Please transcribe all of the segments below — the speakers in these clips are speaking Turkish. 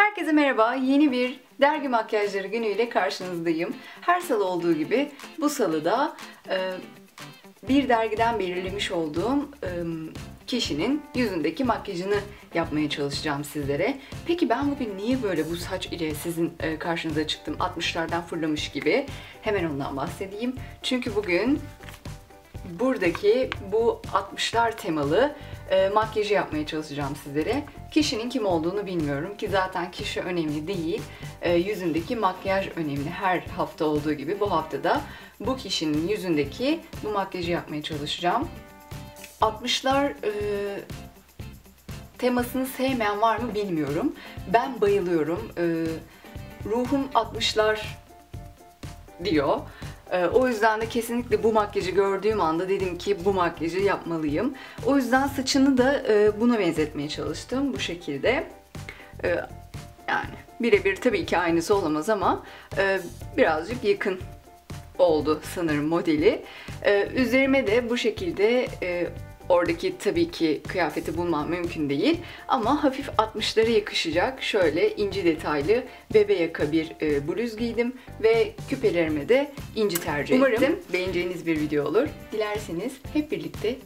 Herkese merhaba. Yeni bir dergi makyajları günüyle karşınızdayım. Her salı olduğu gibi bu salıda e, bir dergiden belirlemiş olduğum e, kişinin yüzündeki makyajını yapmaya çalışacağım sizlere. Peki ben bugün niye böyle bu saç ile sizin e, karşınıza çıktım 60'lardan fırlamış gibi? Hemen ondan bahsedeyim. Çünkü bugün buradaki bu 60'lar temalı e, makyajı yapmaya çalışacağım sizlere. Kişinin kim olduğunu bilmiyorum ki zaten kişi önemli değil. E, yüzündeki makyaj önemli. Her hafta olduğu gibi bu haftada bu kişinin yüzündeki bu makyajı yapmaya çalışacağım. 60'lar e, temasını sevmeyen var mı bilmiyorum. Ben bayılıyorum. E, ruhum 60'lar diyor. Ee, o yüzden de kesinlikle bu makyajı gördüğüm anda dedim ki bu makyajı yapmalıyım. O yüzden saçını da e, buna benzetmeye çalıştım bu şekilde. Ee, yani birebir tabii ki aynısı olamaz ama e, birazcık yakın oldu sanırım modeli. Ee, üzerime de bu şekilde e, Oradaki tabii ki kıyafeti bulmam mümkün değil ama hafif 60'lara yakışacak şöyle inci detaylı bebe yaka bir e, bluz giydim ve küpelerime de inci tercih Umarım ettim. Umarım beğeneceğiniz bir video olur. Dilerseniz hep birlikte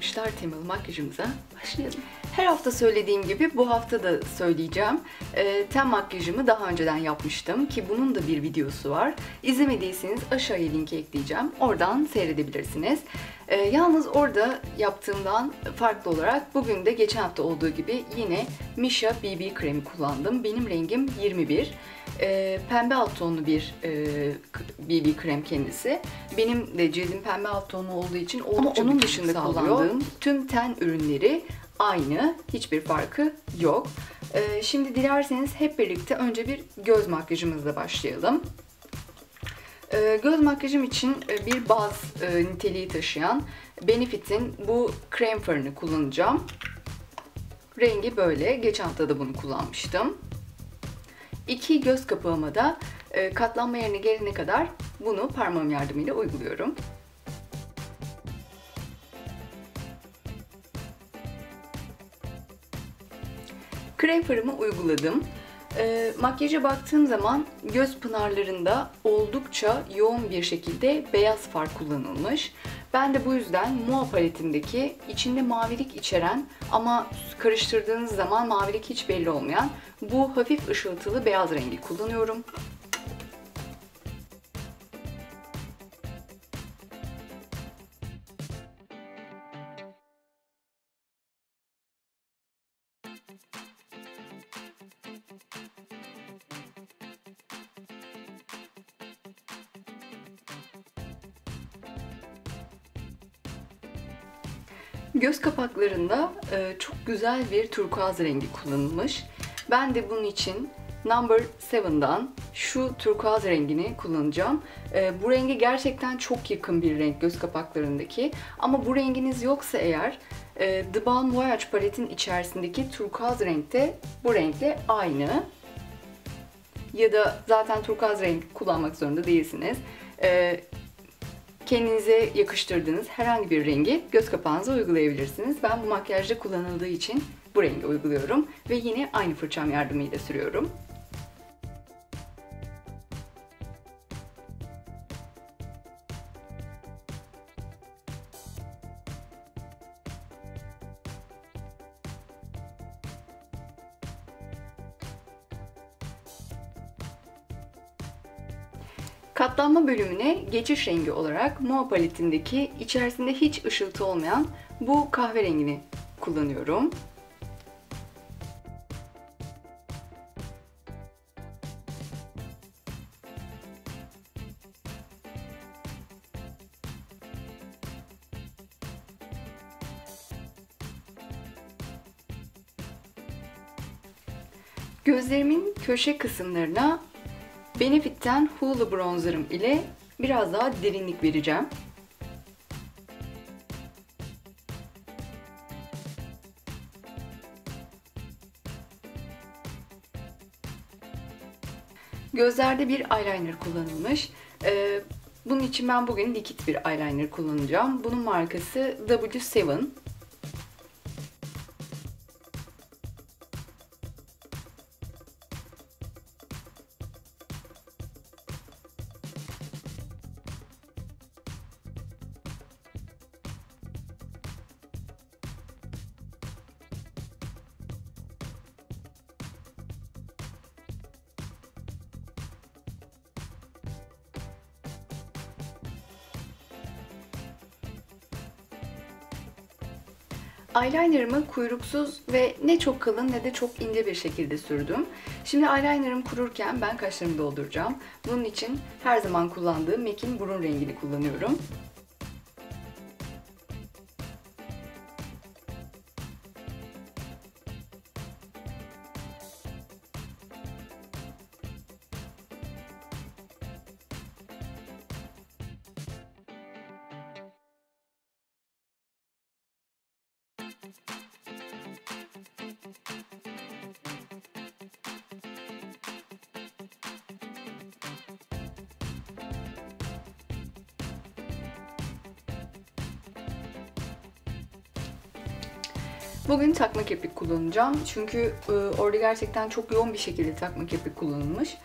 60'lar temalı makyajımıza başlayalım. Her hafta söylediğim gibi bu hafta da söyleyeceğim. E, ten makyajımı daha önceden yapmıştım ki bunun da bir videosu var. İzlemediyseniz aşağıya linki ekleyeceğim. Oradan seyredebilirsiniz. E, yalnız orada yaptığımdan farklı olarak bugün de geçen hafta olduğu gibi yine Misha BB kremi kullandım. Benim rengim 21. E, pembe alt tonlu bir e, BB krem kendisi. Benim de cildim pembe alt tonlu olduğu için oldukça Ama onun dışında kullandığım tüm ten ürünleri aynı. Hiçbir farkı yok. Ee, şimdi dilerseniz hep birlikte önce bir göz makyajımızla başlayalım. Ee, göz makyajım için e, bir baz e, niteliği taşıyan Benefit'in bu krem farını kullanacağım. Rengi böyle. Geçen hafta da bunu kullanmıştım. İki göz kapağıma da e, katlanma yerine gelene kadar bunu parmağım yardımıyla uyguluyorum. Krem farımı uyguladım. E, makyaja baktığım zaman göz pınarlarında oldukça yoğun bir şekilde beyaz far kullanılmış. Ben de bu yüzden Mua paletimdeki içinde mavilik içeren ama karıştırdığınız zaman mavilik hiç belli olmayan bu hafif ışıltılı beyaz rengi kullanıyorum. Göz kapaklarında e, çok güzel bir turkuaz rengi kullanılmış. Ben de bunun için Number 7'dan şu turkuaz rengini kullanacağım. E, bu rengi gerçekten çok yakın bir renk göz kapaklarındaki. Ama bu renginiz yoksa eğer e, The Balm Voyage paletin içerisindeki turkuaz renkte bu renkle aynı. Ya da zaten turkuaz renk kullanmak zorunda değilsiniz. E, kendinize yakıştırdığınız herhangi bir rengi göz kapağınıza uygulayabilirsiniz. Ben bu makyajda kullanıldığı için bu rengi uyguluyorum ve yine aynı fırçam yardımıyla sürüyorum. Katlanma bölümüne geçiş rengi olarak Moa paletindeki içerisinde hiç ışıltı olmayan bu kahverengini kullanıyorum. Gözlerimin köşe kısımlarına Benefit'ten Hulu Bronzer'ım ile biraz daha derinlik vereceğim. Gözlerde bir eyeliner kullanılmış. Ee, bunun için ben bugün likit bir eyeliner kullanacağım. Bunun markası W7. Eyelinerımı kuyruksuz ve ne çok kalın ne de çok ince bir şekilde sürdüm. Şimdi eyelinerım kururken ben kaşlarımı dolduracağım. Bunun için her zaman kullandığım MAC'in burun rengini kullanıyorum. Bugün takma kirpik kullanacağım. Çünkü e, orada gerçekten çok yoğun bir şekilde takma kirpik kullanılmış.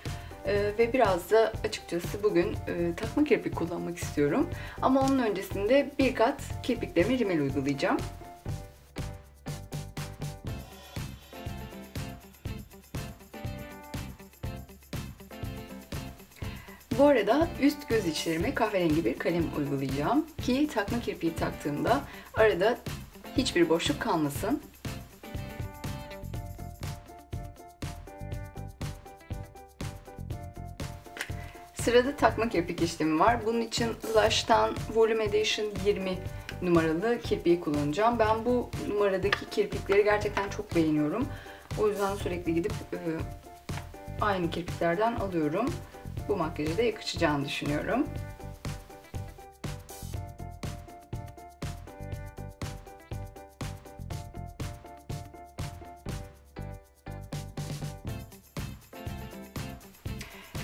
E, ve biraz da açıkçası bugün e, takma kirpik kullanmak istiyorum. Ama onun öncesinde bir kat kirpiklerime rimel uygulayacağım. Bu arada üst göz içlerime kahverengi bir kalem uygulayacağım ki takma kirpiği taktığımda arada hiçbir boşluk kalmasın. Sırada takma kirpik işlemi var. Bunun için Lush'tan Volume Edition 20 numaralı kirpiği kullanacağım. Ben bu numaradaki kirpikleri gerçekten çok beğeniyorum. O yüzden sürekli gidip e, aynı kirpiklerden alıyorum. Bu makyaja da yakışacağını düşünüyorum.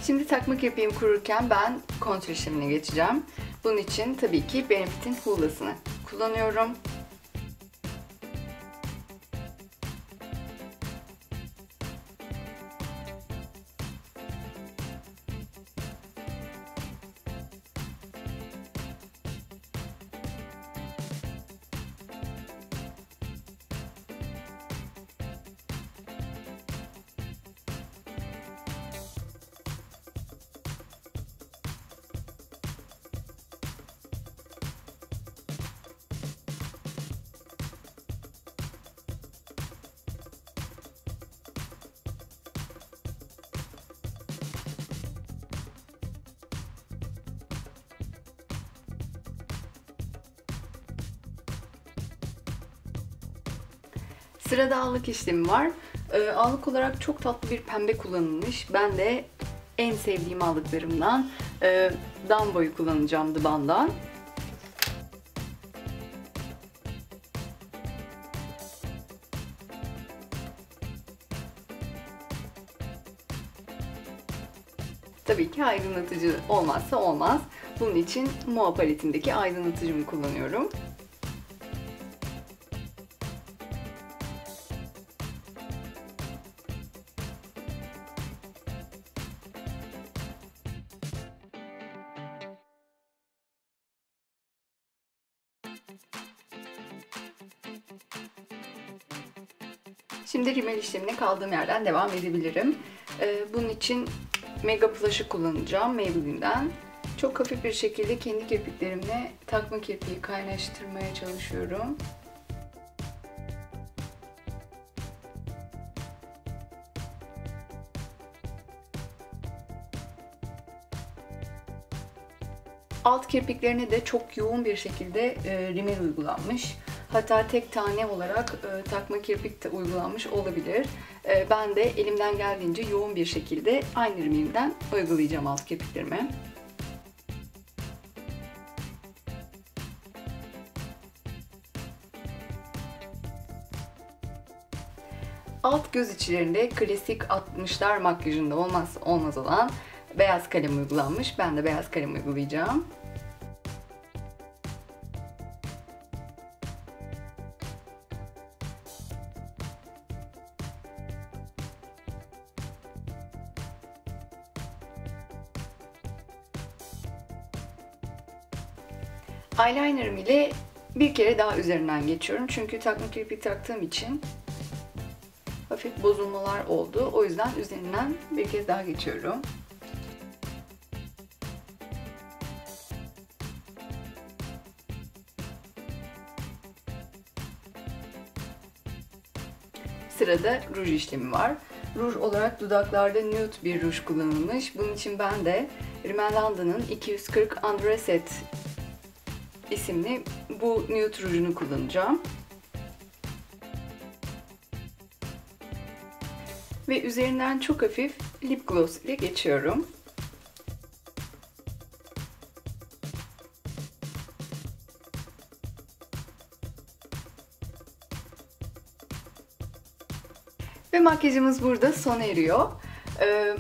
Şimdi takma kirpiğim kururken ben kontrol işlemine geçeceğim. Bunun için tabii ki Benefit'in Hula'sını kullanıyorum. Sırada allık işlemi var. Ee, allık olarak çok tatlı bir pembe kullanılmış. Ben de en sevdiğim allıklarımdan e, Dumbo'yu kullanacağım The Tabii ki aydınlatıcı olmazsa olmaz. Bunun için Moa paletindeki aydınlatıcımı kullanıyorum. Şimdi rimel işlemine kaldığım yerden devam edebilirim. Ee, bunun için Mega Plush'ı kullanacağım Maybelline'den. Çok hafif bir şekilde kendi kirpiklerimle takma kirpiği kaynaştırmaya çalışıyorum. Alt kirpiklerine de çok yoğun bir şekilde e, rimel uygulanmış. Hatta tek tane olarak e, takma kirpik de uygulanmış olabilir. E, ben de elimden geldiğince yoğun bir şekilde aynı rimelimden uygulayacağım alt kirpiklerime. Alt göz içlerinde klasik 60'lar makyajında olmazsa olmaz olan beyaz kalem uygulanmış. Ben de beyaz kalem uygulayacağım. Eyelinerım ile bir kere daha üzerinden geçiyorum. Çünkü takma kirpik taktığım için hafif bozulmalar oldu. O yüzden üzerinden bir kez daha geçiyorum. Sırada ruj işlemi var. Ruj olarak dudaklarda nude bir ruj kullanılmış. Bunun için ben de Rimmel London'ın 240 Undressed isimli bu nude rujunu kullanacağım. Ve üzerinden çok hafif lip gloss ile geçiyorum. Ve makyajımız burada sona eriyor. Ee,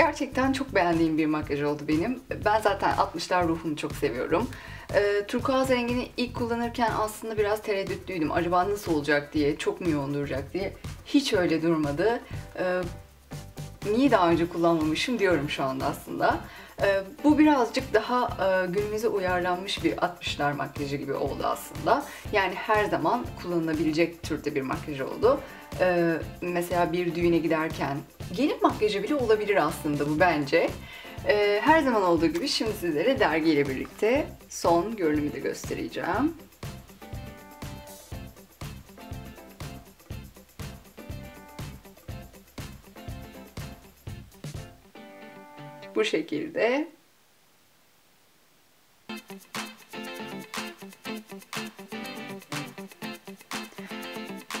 gerçekten çok beğendiğim bir makyaj oldu benim. Ben zaten 60'lar ruhumu çok seviyorum. Ee, turkuaz rengini ilk kullanırken aslında biraz tereddütlüydüm. Acaba nasıl olacak diye, çok mu yoğun duracak diye. Hiç öyle durmadı. Ee, niye daha önce kullanmamışım diyorum şu anda aslında. Ee, bu birazcık daha e, günümüze uyarlanmış bir 60'lar makyajı gibi oldu aslında. Yani her zaman kullanılabilecek türde bir makyaj oldu. Ee, mesela bir düğüne giderken gelin makyajı bile olabilir aslında bu bence. Ee, her zaman olduğu gibi şimdi sizlere dergiyle birlikte son görünümü de göstereceğim. Bu şekilde.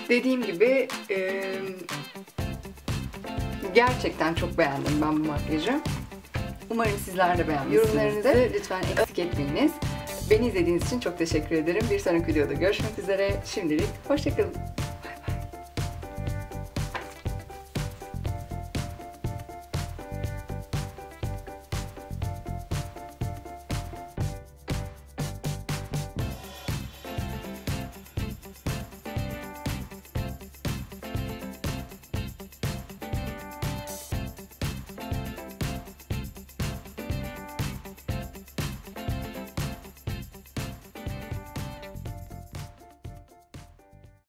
Dediğim gibi gerçekten çok beğendim ben bu makyajı. Umarım sizler de beğenmişsinizdir. Yorumlarınızı lütfen eksik etmeyiniz. Beni izlediğiniz için çok teşekkür ederim. Bir sonraki videoda görüşmek üzere. Şimdilik hoşçakalın.